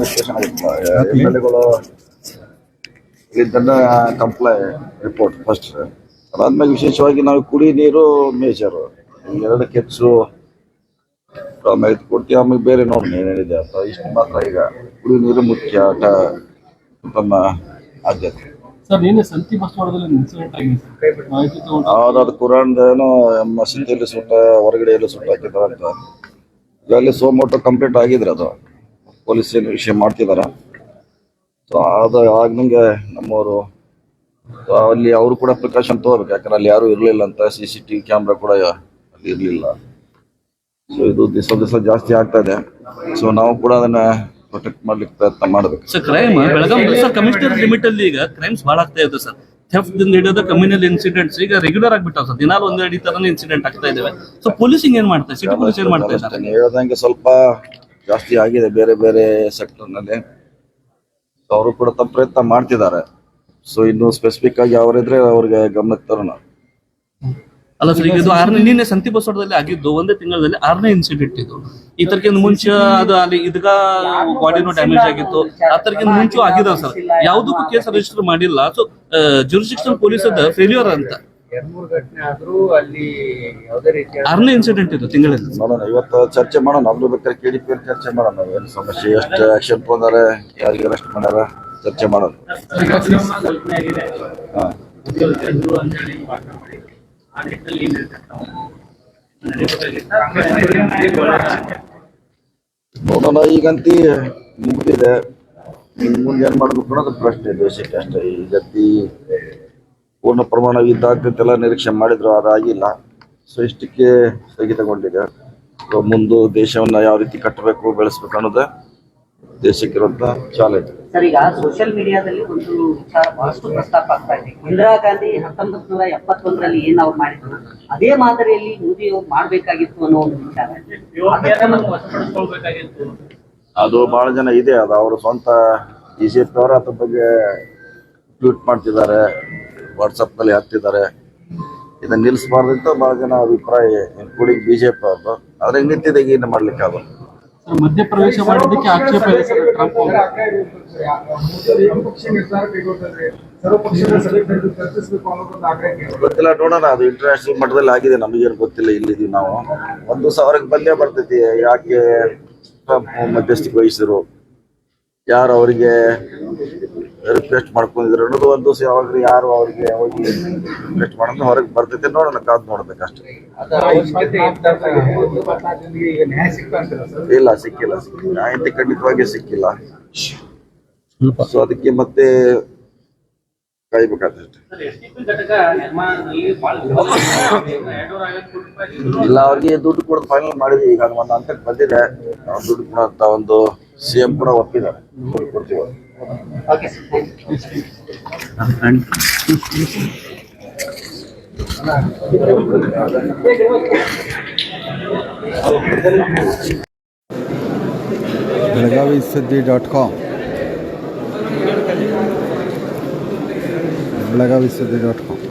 Discussion ಆಗಿತ್ತು M L ಎಗಳು ಇದನ್ನ ಕಂಪ್ಲೈ ರಿಪೋರ್ಟ್ ಫಸ್ಟ್ ಅದಾದ್ಮೇಲೆ ವಿಶೇಷವಾಗಿ ನಾವು ಕುಡಿ ನೀರು ಮೇಜರು. ಎರಡು ಕೆಚ್ಚು ಆಮೇಲೆ ಆಮೇಲೆ ಬೇರೆ ನೋಡಿ ಏನೇನಿದೆ ಅಂತ. ಇಷ್ಟು ಮಾತ್ರ ಈಗ. ಕುಡಿ ನೀರು ಮುಖ್ಯ ನಮ್ಮ ಆದ್ಯತೆ. ಸರ್ ನಿನ್ನೆ ಸಂತಿ ಇನ್ಸಿಡೆಂಟ್ ಆಗಿದೆ ಅವ್ರು ಅದು ಕುರಾನ್ದ ಏನೋ ಮಸೀದಿಯಲ್ಲಿ ಸುಟ್ಟ ಸುಟ್ಟ ಅಲ್ಲಿ ಸೋಮೋಟೋ ಕಂಪ್ಲೀಟ್ ಆಗಿದ್ರೆ ಅದು. ಪೊಲೀಸ್ ಏನು ವಿಷಯ ಮಾಡ್ತಿದಾರೆ. ಸೊ ಅದು ಆಗ್ನಂಗೆ ನಮ್ಮವರು ಅಲ್ಲಿ ಅವರು ಕೂಡ ಪ್ರಿಕಾಷನ್ ತಗೋಬೇಕು. ಯಾಕಂದ್ರೆ ಅಲ್ಲಿ ಯಾರು ಇರಲಿಲ್ಲ ಅಂತ ಸಿ ಸಿ ಟಿ ಕ್ಯಾಮ್ರಾ ಕೂಡ ಅಲ್ಲಿ ಇರಲಿಲ್ಲ. ಸೊ ಇದು ದಿವಸ ದಿವಸ ಜಾಸ್ತಿ ಆಗ್ತಾ ಇದೆ. ಸೊ ನಾವು ಕೂಡ ಅದನ್ನ ಪ್ರೊಟೆಕ್ಟ್ ಮಾಡ್ಲಿಕ್ಕೆ ಪ್ರಯತ್ನ ಮಾಡಬೇಕು. Sir crime Belagavi sir commissioner limit ಅಲ್ಲಿ ಈಗ ಕ್ರೈಮ್ಸ್ ಬಹಳ ಆಗ್ತಾ ಇದೆ ಸರ್. ಥೆಫ್ಟ್ ಹಿಡಿದು ಕಮ್ಯುನಲ್ ಇನ್ಸಿಡೆಂಟ್ಸ್ ಈಗ ರೆಗ್ಯುಲರ್ ಆಗ್ಬಿಟ್ಟಾವ ಸರ್. ದಿನಾಲು ಒಂದೆರಡು ತರನೇ ಇನ್ಸಿಡೆಂಟ್ ಆಗ್ತಾ ಇದಾವೆ. ಸೊ ಪೊಲೀಸಿಂಗ್ ಏನ್ ಮಾಡ್ತಾರೆ ಸಿಟಿ ಪೊಲೀಸ್ ಏನ್ ಮಾಡ್ತಾ ಇದ್ದಾರೆ? ಹೇಳ್ದಂಗೆ ಸ್ವಲ್ಪ ಜಾಸ್ತಿ ಆಗಿದೆ ಬೇರೆ ಬೇರೆ ಸೆಕ್ಟರ್ನಲ್ಲಿ ಅವರು ಕೂಡ ತಮ್ಮ ಪ್ರಯತ್ನ ಮಾಡ್ತಿದ್ದಾರೆ. ಸೊ ಇನ್ನು ಸ್ಪೆಸಿಫಿಕ್ ಆಗಿ ಅವರಿದ್ರೆ ಅವ್ರಿಗೆ ಗಮನಕ್ಕೆ ತರೋಣ. ಅಲ್ಲ ಸರ್ ಈಗ ಇದು ಆರನೇ, ನಿನ್ನೆ ಸಂತಿ ಬಸವಡದಲ್ಲಿ ಆಗಿದ್ದು, ಒಂದೇ ತಿಂಗಳಲ್ಲಿ ಆರನೇ ಇನ್ಸಿಡೆಂಟ್ ಇದು. ಈ ತರಕಿಂತ ಮುಂಚೆ ಅದು ಅಲ್ಲಿ ಇದಗ ಬಾಡಿನೂ ಡ್ಯಾಮೇಜ್ ಆಗಿತ್ತು. ಆ ತರಕಿಂತ ಮುಂಚೆ ಆಗಿದೆ ಸರ್ ಯಾವುದಕ್ಕೂ ಕೇಸ್ ರಿಜಿಸ್ಟರ್ ಮಾಡಿಲ್ಲ. ಸೊ ಜುರಿಸ್ಟಿಕ್ಷನ್ ಪೊಲೀಸ್ ಫೇಲ್ಯೂರ್ ಅಂತ. ಎರಡ್ ಮೂರು ಘಟನೆ ಆದ್ರೂ ಅಲ್ಲಿ ಯಾವುದೇ ರೀತಿಯ ಆರನೇ ಇನ್ಸಿಡೆಂಟ್ ಇದು ತಿಂಗಳಲ್ಲಿ? ನೋಡೋಣ ಇವತ್ತು ಚರ್ಚೆ ಮಾಡೋಣ. ಅದ್ರ ಬೇಕಾದ್ರೆ ಚರ್ಚೆ ಮಾಡೋಣ. ಏನು ಸಮಸ್ಯೆ ಎಷ್ಟು ಆಕ್ಷನ್ ತೊಗೊಂಡಾರೆ ಯಾರಿಗೆ ಅರೆಸ್ಟ್ ಮಾಡ್ಯಾರ ಚರ್ಚೆ ಮಾಡೋಣ. ಹಾ. ನೋಡೋಣ ಈಗಂತಿ ಮುಗಿದಿದೆ. ಇನ್ನು ಮುಂದೆ ಏನ್ ಮಾಡ್ಬೇಕು ಅನ್ನೋದು ಪ್ರಶ್ನೆ ದೇಶಕ್ಕೆ ಅಷ್ಟೇ. ಈಗಂತಿ ಪೂರ್ಣ ಪ್ರಮಾಣ ಯುದ್ಧ ಆಗ್ತೈತೆಲ್ಲ ನಿರೀಕ್ಷೆ ಮಾಡಿದ್ರು ಅದಾಗಿಲ್ಲ ಸೊ ಇಷ್ಟಕ್ಕೆ ಸ್ಥಗಿತಗೊಂಡಿದೆ ಮುಂದೆ ದೇಶವನ್ನ ಯಾವ ರೀತಿ ಕಟ್ಟಬೇಕು ಬೆಳೆಸ್ಬೇಕು ಅನ್ನೋದು ದೇಶಕ್ಕಿರುವಂತ ಚಾಲೆಂಜ್ ಸರ್ ಈಗ ಸೋಷಿಯಲ್ ಮೀಡಿಯಾದಲ್ಲಿ ಒಂದು ವಿಚಾರ ಬಹಳಷ್ಟು ಪ್ರಸ್ತಾಪ ಆಗ್ತಾ ಇದೆ. ಇಂದಿರಾ ಗಾಂಧಿ ಹತ್ತೊಂಬತ್ ನೂರ ಎಪ್ಪತ್ತೊಂದರಲ್ಲಿ ಏನ್ ಅವ್ರು ಮಾಡಿದ್ರು? ಅದೇ ಮಾದರಿಯಲ್ಲಿ ಮೋದಿ ಅವ್ರು ಮಾಡ್ಬೇಕಾಗಿತ್ತು ಅನ್ನೋ ಒಂದು ವಿಚಾರ. ಅದು ಬಹಳ ಜನ ಇದೆ. ಅದು ಅವರು ಸ್ವಂತ ಬಿಜೆಪಿ ಅವರ ಅದ್ರ ಬಗ್ಗೆ ಟ್ವೀಟ್ ಮಾಡ್ತಿದ್ದಾರೆ. ವಾಟ್ಸಪ್ನಲ್ಲಿ ಹಾಕ್ತಿದ್ದಾರೆ. ಇದನ್ನ ನಿಲ್ಲಿಸಬಾರ್ದು ಅಂತ ಬಹಳ ಜನ ಅಭಿಪ್ರಾಯ ಇನ್ಕ್ಲೂಡಿಂಗ್ ಬಿಜೆಪಿ ಅವರು ಆದ್ರೆ ಹಿಂಗ್ ನಿಂತಿದೆ ಈಗ ಏನು ಮಾಡ್ಲಿಕ್ಕೆ ಆಗಲ್ಲ. ಸರ್ ಮಧ್ಯಪ್ರವೇಶ ಮಾಡಿದ್ದಕ್ಕೆ ಆಕ್ಷೇಪ ಗೊತ್ತಿಲ್ಲ ನೋಡೋಣ. ಅದು ಇಂಟರ್ನ್ಯಾಷನಲ್ ಮಟ್ಟದಲ್ಲಿ ಆಗಿದೆ ನಮಗೇನು ಗೊತ್ತಿಲ್ಲ ಇಲ್ಲಿದ್ದೀವಿ ನಾವು. ಒಂದು ದಿವಸ ಅವ್ರಿಗೆ ಬಂದೇ ಬರ್ತೈತಿ ಯಾಕೆ ಮಧ್ಯಸ್ಥಿಕೆ ವಹಿಸಿದ್ರು. ಯಾರು ಅವರಿಗೆ ರಿಕ್ವೆಸ್ಟ್ ಮಾಡ್ಕೊಂಡಿದ್ರು ಅನ್ನೋದು ಒಂದು ದಿವಸ ಯಾವಾಗ ಯಾರು ಅವ್ರಿಗೆ ಹೋಗಿ ರಿಕ್ವೆಸ್ಟ್ ಮಾಡೋದು ಹೊರಗೆ ಬರ್ತೈತೆ ನೋಡೋಣ ಕಾದ್ ನೋಡ್ಬೇಕಷ್ಟೇ ಇಲ್ಲ ಸಿಕ್ಕಿಲ್ಲ ಸಿಕ್ಕಿಲ್ಲ. ಖಂಡಿತವಾಗಿ ಸಿಕ್ಕಿಲ್ಲ. ಸೊ ಅದಕ್ಕೆ ಮತ್ತೆ ರೂಪಾಯಿ ಇಲ್ಲ ಅವ್ರಿಗೆ ದುಡ್ಡು ಕೊಡೋದು ಫೈನಲ್ ಮಾಡಿದ್ವಿ. ಈಗ ಒಂದು ಹಂತಕ್ಕೆ ಬಂದಿದೆ. ದುಡ್ಡು ಕೊಡೋಂತ ಒಂದು ಸಿ ಎಂ ಕೂಡ ಒಪ್ಪಿದ್ದಾರೆ ದುಡ್ಡು ಕೊಡ್ತೀವಿ okay sir thank you Belagavi ಸುದ್ದಿ ಡಾಟ್ ಕಾಮ್ ಬೆಳಗಾವಿ ಸುದ್ದಿ ಡಾಟ್ ಕಾಮ್